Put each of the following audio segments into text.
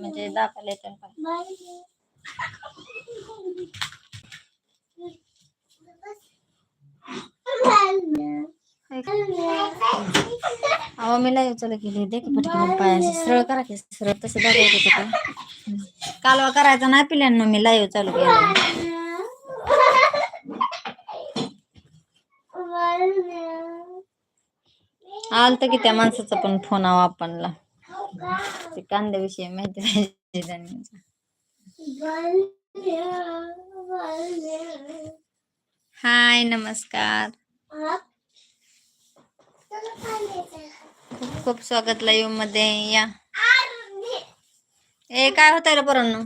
म्हणजे दाखवले तर पाय अहो मी लाईव्ह चालू केली दे की पटकन पाय सरळ करा की सरळ तसं दाखवत होतं का हम्म. कालवा करायचा नाही पिल्यांना मी लाईव्ह चालू केलं. आलत की त्या माणसाचा पण फोन आवा आपणला. ते कांद्याविषयी माहिती पाहिजे त्यांनी हाय नमस्कार खूप खूप स्वागत लाईव्हमध्ये या ए काय होतंय रे पोरांनो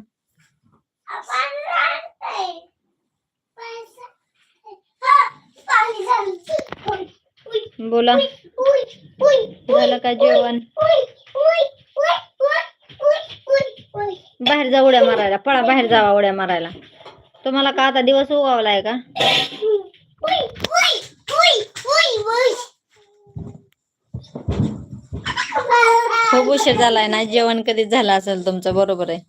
बोला. झालं का जेवण? बाहेर जा उड्या मारायला पळा बाहेर जावा उड्या मारायला. तुम्हाला का आता दिवस उगावलाय का? खूप उशीर झालाय ना जेवण कधीच झालं असेल तुमचं बरोबर आहे.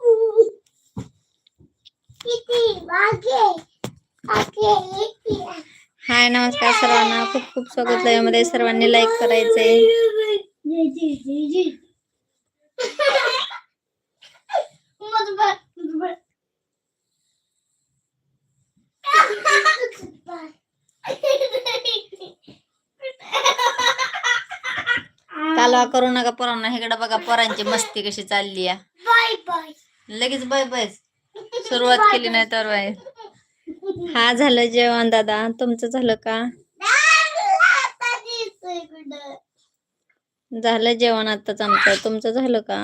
हाय नमस्कार सर्वांना. खूप खूप स्वागत आहे मध्ये सर्वांनी लाईक करायचंय. कालवा करू नका पोरांना. इकडे बघा पोरांची मस्ती कशी चालली आहे. लगेच बाय बाय सुरुवात केली नाही तर बाय हा झालं जेवण दादा. तुमचं झालं का? झालं जेवण आताच आमचं. तुमचं झालं का?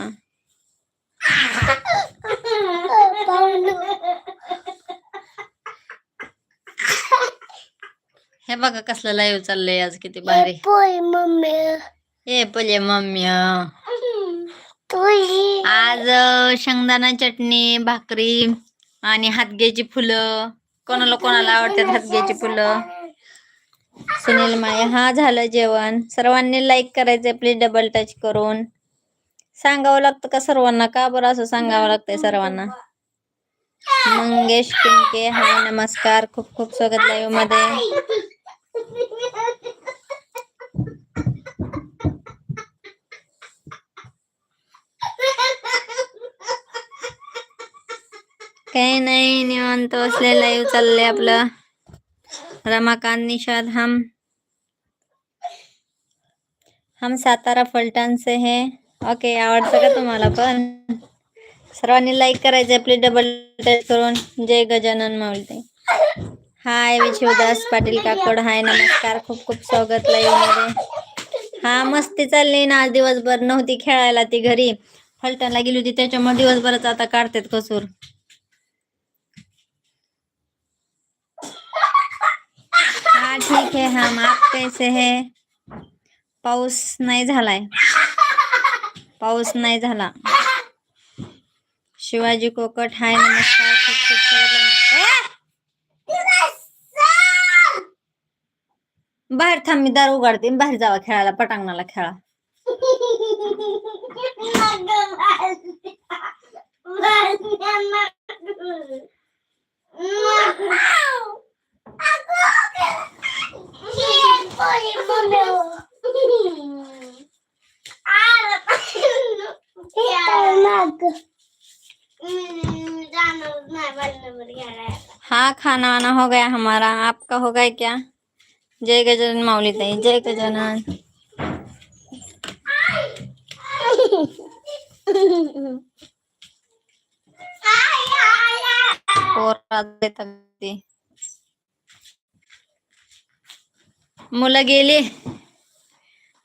हे बघा कसलं लाईव्ह चाललंय आज किती भारी. मम्मी हे पले मम्मी. आज शेंगदाणा चटणी भाकरी आणि हातग्याची फुलं. कोणाला कोणाला आवडतात हसग्याची फुलं? सुनील माया हा झालं जेवण. सर्वांनी लाईक करायचंय प्लीज डबल टच करून. सांगावं लागतं का सर्वांना? का बरं असं सांगावं लागतंय सर्वांना? मंगेश पिंके हाय नमस्कार. खूप खूप स्वागत लाईव्हमध्ये. काही नाही निवांत असले लाईव्ह चाललंय आपलं. रमाकांत निषाद हम. हम सातारा फलटांचे हे. ओके आवडतं का तुम्हाला पण? सर्वांनी लाईक करायचं आपली डबल टच करून. जय गजानन मावळते हाय विश्वदास पाटील काकोड. हाय नमस्कार. खूप खूप स्वागत लाईव्हमध्ये हा मस्ती चालली ना आज दिवसभर. नव्हती खेळायला ती घरी. फलटणला गेली होती त्याच्यामुळे दिवसभरच आता काढतात कसूर. हा ठीक है हम आप कैसे है? पाऊस नाही झालाय. पाऊस नाही झाला. शिवाजी कोकट हाय नमस्कार खूप खूप स्वागत. बाहेर थांब मी दार उघडते बाहेर जावा खेळायला पटांगणाला खेळा. हाँ खाना वाना हो गया हमारा। आपका हो गया क्या? जय गजानन माऊली ताई, जय देतात ते. मुलं गेली.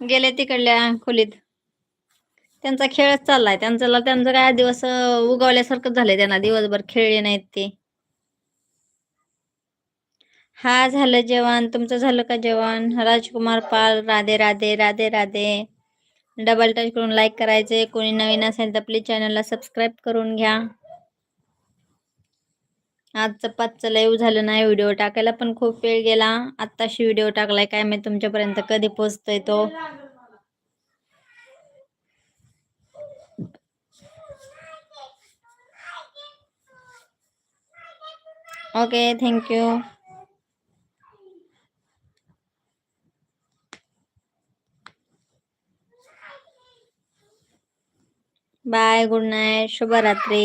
गेले तिकडल्या खोलीत. त्यांचा खेळच चाललाय. त्यांचा त्यांचं काय दिवस उगवल्यासारखंच उगवल्यासारखं झालंय त्यांना. दिवसभर खेळले नाहीत ते. हा झालं जेवण. तुमचं झालं का जेवण? राजकुमार पाल राधे राधे राधे राधे. डबल टच करून लाईक करायचे. कोणी नवीन असेल तर प्लीज चॅनलला सबस्क्राईब करून घ्या. आजचं पाचचं लाईव्ह झालं नाही व्हिडिओ टाकायला पण खूप वेळ गेला. आत्ताशी व्हिडिओ टाकलाय काय मी तुमच्यापर्यंत कधी पोचतोय तो? Okay thank you bye good night शुभरात्री.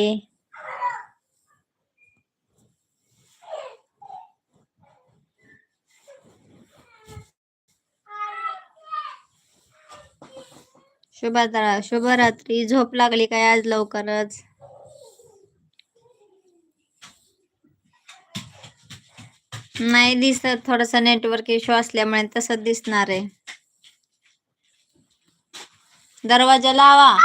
शुभरा शुभरात्री. झोप लागली काय आज लवकरच? नाही दिसत. थोडस नेटवर्क इश्यू असल्यामुळे तसंच दिसणार आहे. दरवाजा लावा.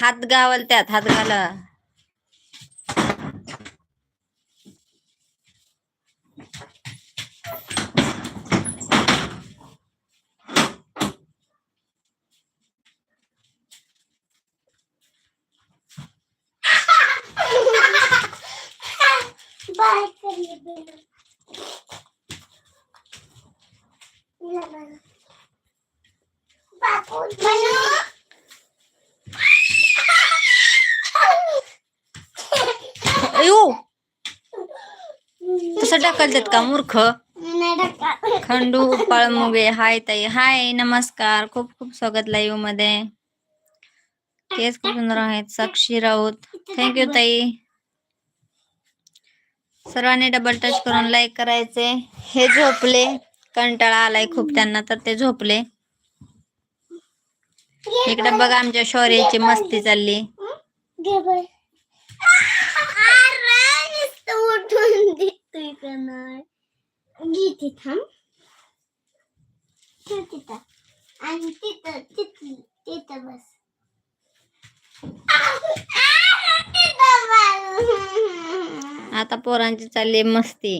हात गावल त्यात हात घाला. तसं ढकलतात का मूर्ख? खंडू पळमुगे हाय ताई हाय नमस्कार. खूप खूप स्वागत लाईव्हमध्ये. केस खूप सुंदर आहेत साक्षी राऊत. थँक्यू ताई. सर्वांनी डबल टच करून लाईक करायचे. हे झोपले. कंटाळा आलाय खूप त्यांना तर ते झोपले. इकडे बघा आमच्या शौर्याची मस्ती चालली. घे बाय अरे थांब ठेव तिथं आणि तिथं तिथली तिथं बस आता पोरांची चालली मस्ती.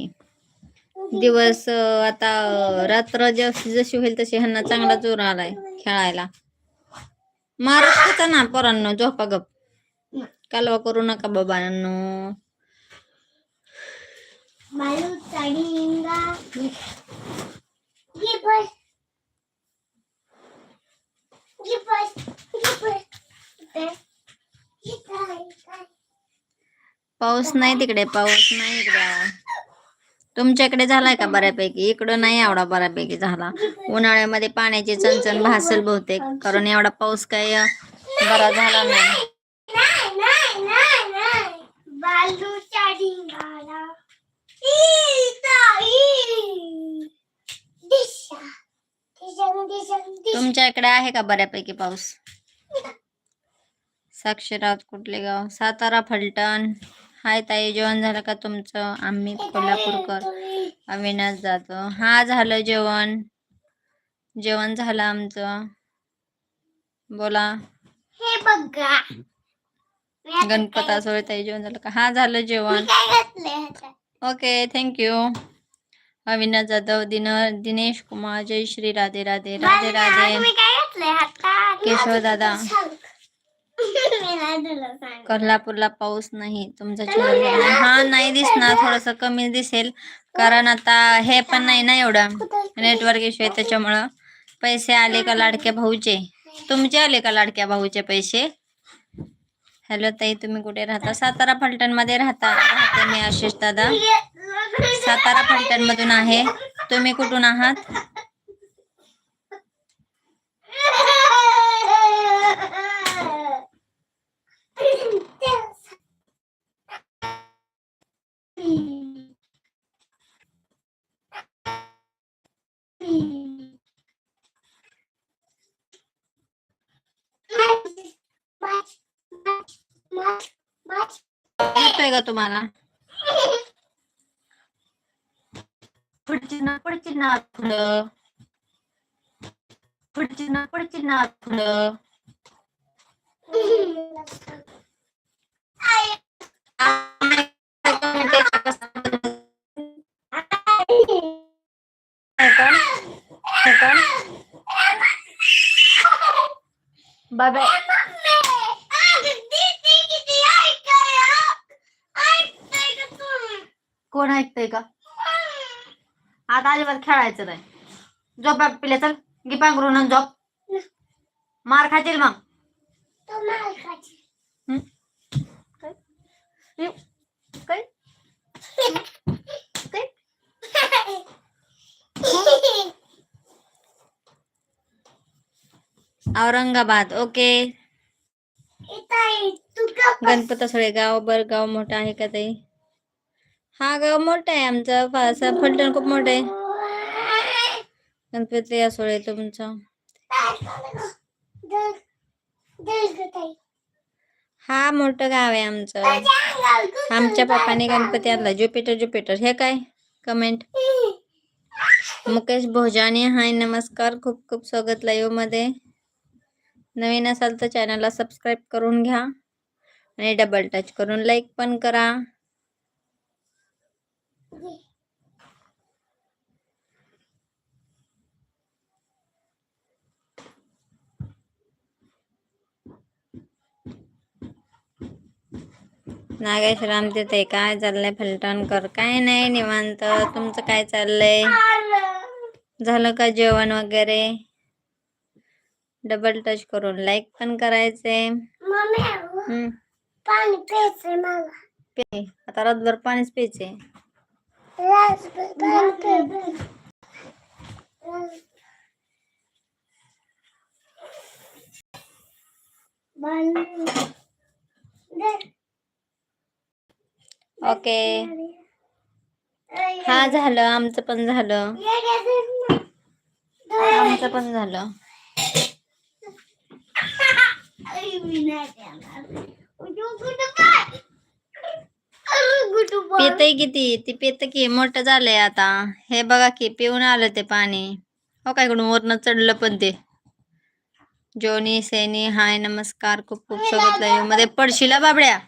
दिवस आता रात्र जशी जशी होईल तशी ह्यांना चांगला जोर आलाय खेळायला. मारत होता ना पोरांनो झोपा गप. कालवा करू नका बाबांनो. मालू चढींगा पाऊस नाही तिकडे पाऊस नाही इकडे. तुमच्याकडे झालाय का बऱ्यापैकी? इकडं नाही एवढा बऱ्यापैकी झाला. उन्हाळ्यामध्ये पाण्याची चणचण भासल बहुतेक कारण एवढा पाऊस काही बरा झाला नाही. तुमच्या इकडे आहे का बऱ्यापैकी पाऊस? साक्षीरात कुठले गाव? सातारा फलटण. हाय ताई जेवण झालं का तुमचं? आम्ही कोल्हापूरकर. अविनाश जातो हा झालं जेवण. जेवण झालं आमचं. बोला. हे बघा. गणपत ताई जेवण झालं का? हा झालं जेवण? ओके थँक्यू अविनाश जाधव दिन दिनेश कुमार जय श्री राधे राधे राधे राधे? केशव दादा. कोल्हापूरला पाऊस नाही तुमचा चेहरा हा नाही दिसणार थोडस कमी दिसेल कारण आता हे पण नाही ना एवढं. नेटवर्क इश्यू आहे त्याच्यामुळं. पैसे आले का लाडक्या भाऊचे? तुमचे आले का लाडक्या भाऊचे पैसे? हॅलो ताई तुम्ही कुठे राहता? सातारा फलटणमध्ये राहता राहते मी आशिष दादा. सातारा फलटण मधून आहे तुम्ही कुठून आहात येतोय का तुम्हाला पुढची ना पुढची ना पुढं पुढची ना पुढची ना पुढं बाबा कोण ऐकतंय का? आता अजिबात खेळायचं नाही. झोपा पिल्या चल पांघरून आणि झोप. मार खातील मग. औरंगाबाद ओके. ताई तू का गणपतसळे गाव बर गाव मोठं आहे का ताई? हा गाव मोठं आहे आमचं. फारसं फलटण खूप मोठं आहे. गणपती असोळे तुमचं. हा मोठं गाव आहे आमचं. आमच्या पप्पाने गणपती आणला. Jupiter Jupiter. हे काय? कमेंट. मुकेश भोजाने हाय नमस्कार. खूप खूप स्वागत लाईव्हमध्ये नवीन असाल तर चॅनलला सबस्क्राईब करून घ्या. आणि डबल टच करून लाईक पण करा. नागेश राम तिथे काय चाललंय फलटणकर काय नाही निवांत. तुमचं काय चाललंय? झालं का जेवण वगैरे? डबल टच करून लाईक पण करायचे. आता रातभर पाणीच प्यायचे. ओके. हा झालं. आमचं पण झालं. आमचं पण झालं. पितय किती? ती पित की. मोठं झालंय आता. हे बघा की पिऊन आलं ते पाणी. हो काय इकडून वरनं चढलं पण ते. जोनी सैनी हाय नमस्कार. खूप खूप स्वागत आहे मध्ये. पडशील बाबड्या?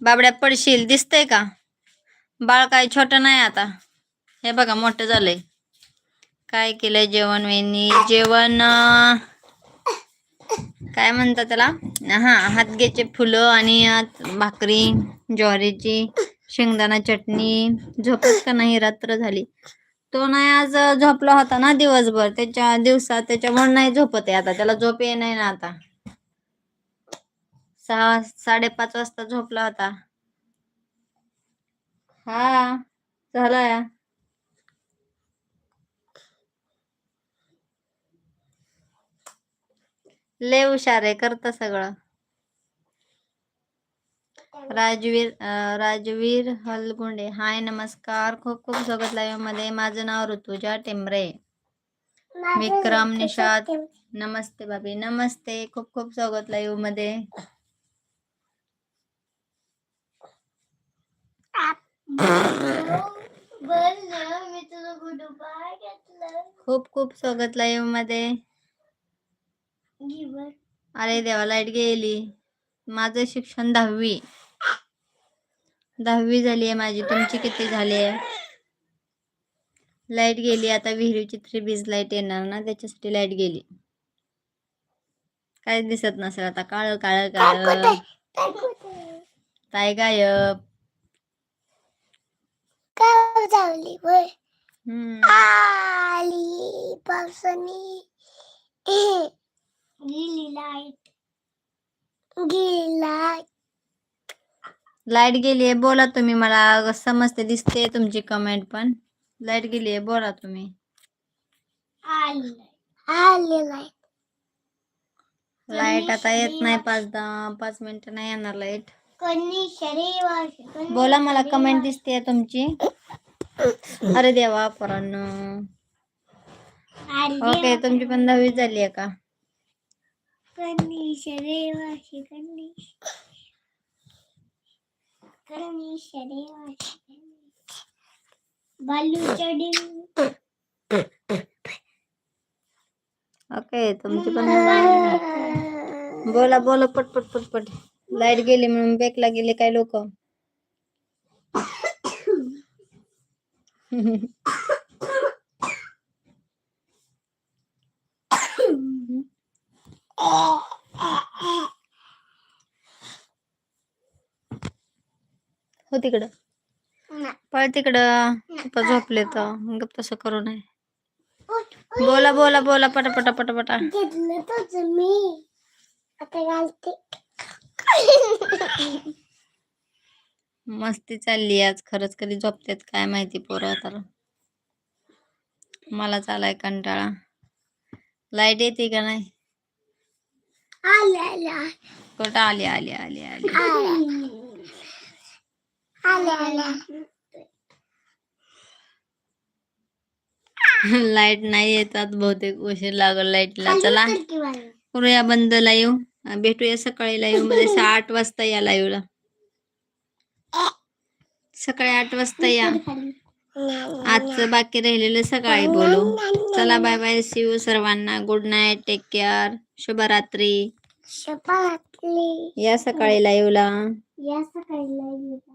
बाबड्या पडशील दिसतंय का? बाळ काय छोट नाही आता. हे बघा मोठं झालंय. काय केलंय जेवण वेणी? जेवण काय म्हणतात त्याला? हा हातग्याचे फुलं आणि भाकरी ज्वारीची शेंगदाणा चटणी. झोपच का नाही? रात्र झाली. तो नाही आज झोपला होता ना दिवसभर. त्याच्या दिवसात त्याच्यामुळे नाही झोपत आहे आता. त्याला झोप ये नाही ना आता. सहा साडेपाच वाजता झोपला होता. हा झालाय. लय हुशार आहे करतं सगळं. राजवीर राजवीर हलगुंडे हाय नमस्कार. खूप खूप स्वागत लाईव्हमध्ये. माझं नाव ऋतुजा टेंबरे. विक्रम निषाद. नमस्ते भाभी. नमस्ते. खूप खूप स्वागत लाईव्हमध्ये मी तुझं गुडू बाय घेतलं खूप खूप स्वागत लाईव्हमध्ये. अरे देवा लाइट गेली. माझं शिक्षण दहावी. दहावी झाली आहे माझी. तुमची किती झाली आहे? लाइट गेली. आता विहिरीची थ्री बीज लाइट येणार ना त्याच्यासाठी लाइट गेली. काय दिसत नसेल आता. काळ काळ काळ. ताय गायब. हम्म। आली पावसानी गेली लाइट गेली लाइट लाइट गेली आहे बोला तुम्ही मला समजते दिसते तुमची कमेंट पण. लाइट गेली आहे बोला तुम्ही. आली आली लाइट लाइट आता येत नाही पाच दहा पाच मिनिटं नाही येणार लाइट बोला मला कमेंट दिसते तुमची. अरे देवा पोरांनो. ओके तुमची पण दहावी झाली आहे का? ओके तुमची पण बोला बोला पटपट पटपट लाईट गेली म्हणून बेकला गेले काय लोक. हो तिकडं. पळ तिकडं. झोपले तर. गप करू नये. बोला बोला बोला, पटापटा पटापटा. घेतलं मी आता घालते. मस्ती चालली आज. खरंच कधी झोपतेत काय माहिती पोरं तर मला चालाय कंटाळा. लाइट येते का नाही? कुठं आली आली आली आली? लाइट नाही येतात बहुतेक उशीर लागल लाईटला चला. करूया बंद लाईव्ह भेटूया सकाळी लाईव्हमध्ये. आठ वाजता या लाईव्हला सकाळी आठ वाजता या. आजचं बाकी राहिलेलं सकाळी बोलू. चला बाय बाय शिव सर्वांना. गुड नाईट टेक केअर शुभरात्री. शपथली या सकाळी लाईव्हला या सकाळी येते.